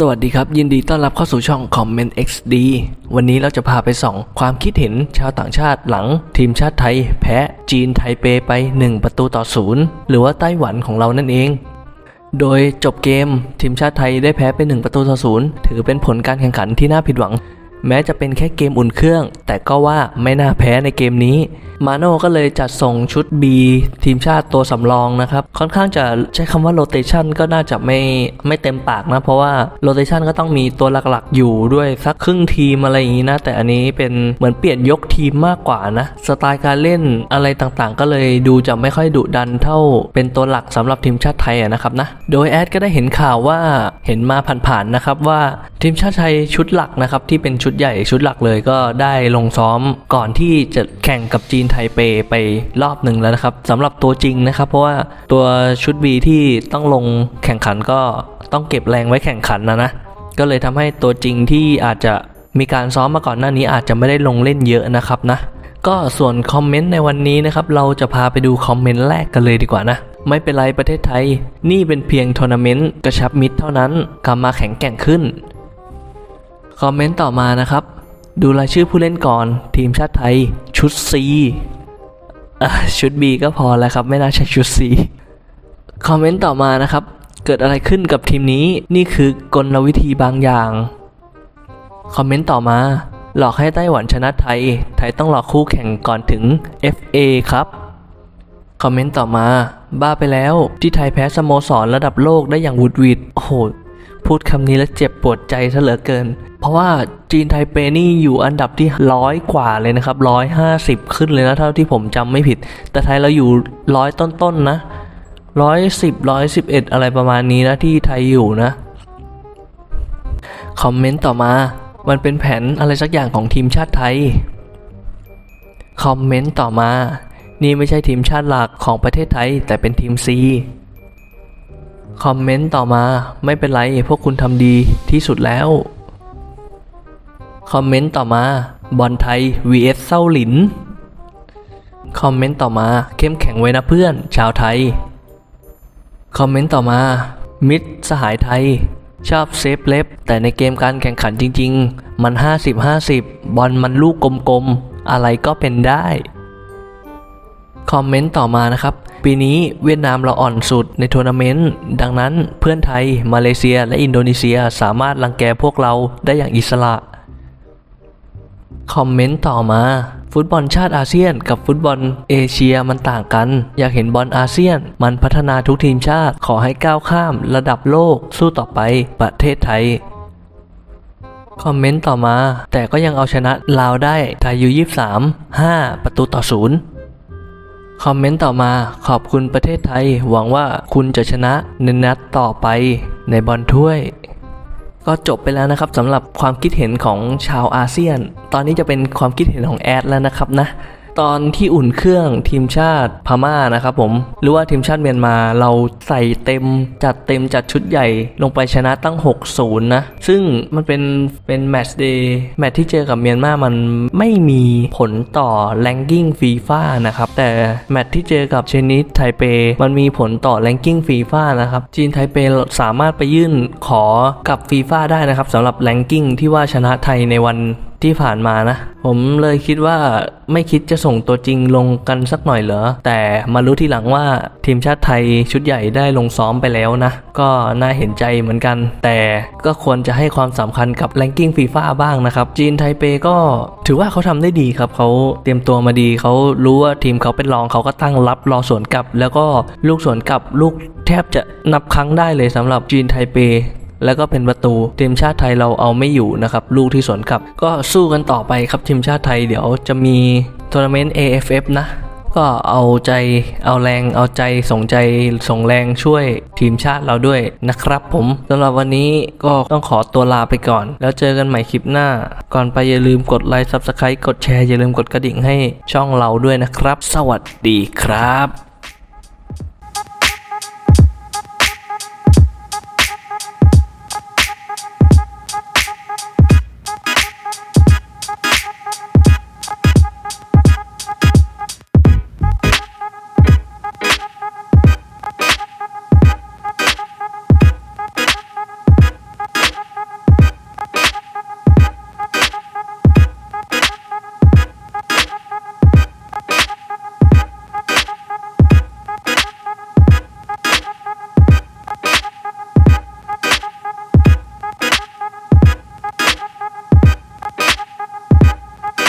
สวัสดีครับ ยินดีต้อนรับเข้าสู่ช่อง Comment XD วันนี้เราจะพาไปส่อง ความคิดเห็นชาวต่างชาติหลัง ทีมชาติไทย แพ้จีนไทเปไป 1 ประตูต่อศูนย์หรือว่าไต้หวันของเรานั่นเอง โดยจบเกม ทีมชาติไทยได้แพ้ไป 1 ประตูต่อศูนย์ถือเป็นผลการแข่งขันที่น่าผิดหวัง แม้จะเป็นแค่เกมอุ่นเครื่อง แต่ก็ว่าไม่น่าแพ้ในเกมนี้ มาโน่ก็เลยจัดส่งชุด B ทีมชาติตัวสำรองนะครับ ค่อนข้างจะใช้คำว่าโ o เ a ชันก็น่าจะไม่ไม่เต็มปากนะ เพราะว่าโ o เ a ชันก็ต้องมีตัวหลักๆ อยู่ด้วยสักครึ่งทีมอะไรอย่างนี้นะ แต่อันนี้เป็นเหมือนเปลี่ยนยกทีมมากกว่านะ สไตล์การเล่นอะไรต่างๆ ก็เลยดูจะไม่ค่อยดุดันเท่า เป็นตัวหลักสำหรับทีมชาติไทยนะครับนะ โดยแอดก็ได้เห็นข่าวว่าเห็นมาผ่านๆนะครับว่าทีมชาติไทยชุดหลักนะครับที่เป็นชุดุดใหญ่ชุดหลักเลยก็ได้ลงซ้อมก่อนที่จะแข่งกับจีนไทเปไปรอบหนึ่งแล้วนะครับสำหรับตัวจริงนะครับ เพราะว่าตัวชุด B ที่ต้องลงแข่งขันก็ต้องเก็บแรงไว้แข่งขันนะนะก็เลยทำให้ตัวจริงที่อาจจะมีการซ้อมมาก่อนหน้านี้อาจจะไม่ได้ลงเล่นเยอะนะครับนะก็ส่วนคอมเมนต์ในวันนี้นะครับเราจะพาไปดูคอมเมนต์แรกกันเลยดีกว่านะ ไม่เป็นไรประเทศไทย นี่เป็นเพียงทัวร์นาเมนต์กระชับมิตรเท่านั้นกลับมาแข็งแกร่งขึ้น คอมเมนต์ต่อมานะครับ ดูรายชื่อผู้เล่นก่อน ทีมชาติไทย ชุด C ชุด B ก็พอแล้วครับ ไม่น่าใช่ชุด C คอมเมนต์ต่อมานะครับ เกิดอะไรขึ้นกับทีมนี้นี่คือกลวิธีบางอย่าง คอมเมนต์ต่อมา หลอกให้ไต้หวันชนะไทย ไทยต้องหลอกคู่แข่งก่อนถึง FA ครับ คอมเมนต์ต่อมา บ้าไปแล้วที่ไทยแพ้สโมสรระดับโลกได้อย่างวุดวิดโอ้โห พูดคำนี้แล้วเจ็บปวดใจซะเหลือเกิน เพราะว่าจีนไทเปนี่อยู่อันดับที่ร้อยกว่าเลยนะครับร้อยห้าสิบขึ้นเลยนะเท่าที่ผมจำไม่ผิด แต่ไทยเราอยู่ร้อยต้นๆนนะร้อยสิบร้อยสิบเอ็ดอะไรประมาณนี้นะที่ไทยอยู่นะ คอมเมนต์ต่อมา มันเป็นแผนอะไรสักอย่างของทีมชาติไทย คอมเมนต์ต่อมา นี่ไม่ใช่ทีมชาติหลักของประเทศไทย แต่เป็นทีม C คอมเมนต์ต่อมาไม่เป็นไรพวกคุณทำดีที่สุดแล้ว คอมเมนต์ต่อมาบอลไทย vs เศร้าหลิน คอมเมนต์ต่อมาเข้มแข็งไว้นะเพื่อนชาวไทย คอมเมนต์ต่อมา มิตรสหายไทย ชอบเซฟเล็บ แต่ในเกมการแข่งขันจริง ๆ มัน 50-50 บอลมันลูกกลมๆ อะไรก็เป็นได้ คอมเมนต์ต่อมานะครับ ปีนี้เวียดนามเราอ่อนสุดในทัวร์นาเมนต์ ดังนั้นเพื่อนไทย มาเลเซีย และอินโดนีเซียสามารถรังแกพวกเราได้อย่างอิสระ คอมเมนต์ต่อมา ฟุตบอลชาติอาเซียน กับฟุตบอลเอเชียมันต่างกัน อยากเห็นบอลอาเซียน มันพัฒนาทุกทีมชาติขอให้ก้าวข้าม ระดับโลกสู้ต่อไปประเทศไทยคอมเมนต์ต่อมา แต่ก็ยังเอาชนะลาวได้ไทยยู23 5 ประตูต่อศูนย์ คอมเมนต์ต่อมาขอบคุณประเทศไทย หวังว่าคุณจะชนะในนัดต่อไปในบอลถ้วย ก็จบไปแล้วนะครับสำหรับความคิดเห็นของชาวอาเซียน ตอนนี้จะเป็นความคิดเห็นของแอดแล้วนะครับนะ ตอนที่อุ่นเครื่องทีมชาติพม่านะครับผมหรือว่าทีมชาติเมียนมาเราใส่เต็มจัดเต็มจัดชุดใหญ่ลงไปชนะตั้ง 6-0 นะ ซึ่งมันเป็นเป็นแมตช์เดย์แมตช์ที่เจอกับเมียนมามันไม่มีผลต่อแรงกิ้งฟีฟ่านะครับแต่แมตช์ที่เจอกับเชนิดไทเป มันมีผลต่อแรงกิ้งฟีฟ่านะครับจีนไทเปสามารถไปยื่นขอกับฟีฟ่าได้นะครับสำหรับแรงกิ้งที่ว่าชนะไทยในวัน ที่ผ่านมานะ ผมเลยคิดว่าไม่คิดจะส่งตัวจริงลงกันสักหน่อยเหรอ แต่มารู้ทีหลังว่าทีมชาติไทยชุดใหญ่ได้ลงซ้อมไปแล้วนะ ก็น่าเห็นใจเหมือนกัน แต่ก็ควรจะให้ความสำคัญกับแรงกิ้งฟีฟ่าบ้างนะครับ จีนไทเปก็ถือว่าเขาทำได้ดีครับ เขาเตรียมตัวมาดีเขารู้ว่าทีมเขาเป็นรองเขาก็ตั้งรับรอสวนกลับ แล้วก็ลูกสวนกลับลูกแทบจะนับครั้งได้เลยสำหรับจีนไทเป แล้วก็เป็นประตูทีมชาติไทยเราเอาไม่อยู่นะครับลูกที่สวนกลับ ก็สู้กันต่อไปครับทีมชาติไทยเดี๋ยวจะมีทัวร์นาเมนต์ AFF นะก็เอาใจเอาแรงเอาใจส่งใจส่งแรงช่วยทีมชาติเราด้วยนะครับผมสำหรับวันนี้ก็ต้องขอตัวลาไปก่อน แล้วเจอกันใหม่คลิปหน้า ก่อนไปอย่าลืมกดไลค์ Subscribe กดแชร์อย่าลืมกดกระดิ่งให้ช่องเราด้วยนะครับ สวัสดีครับ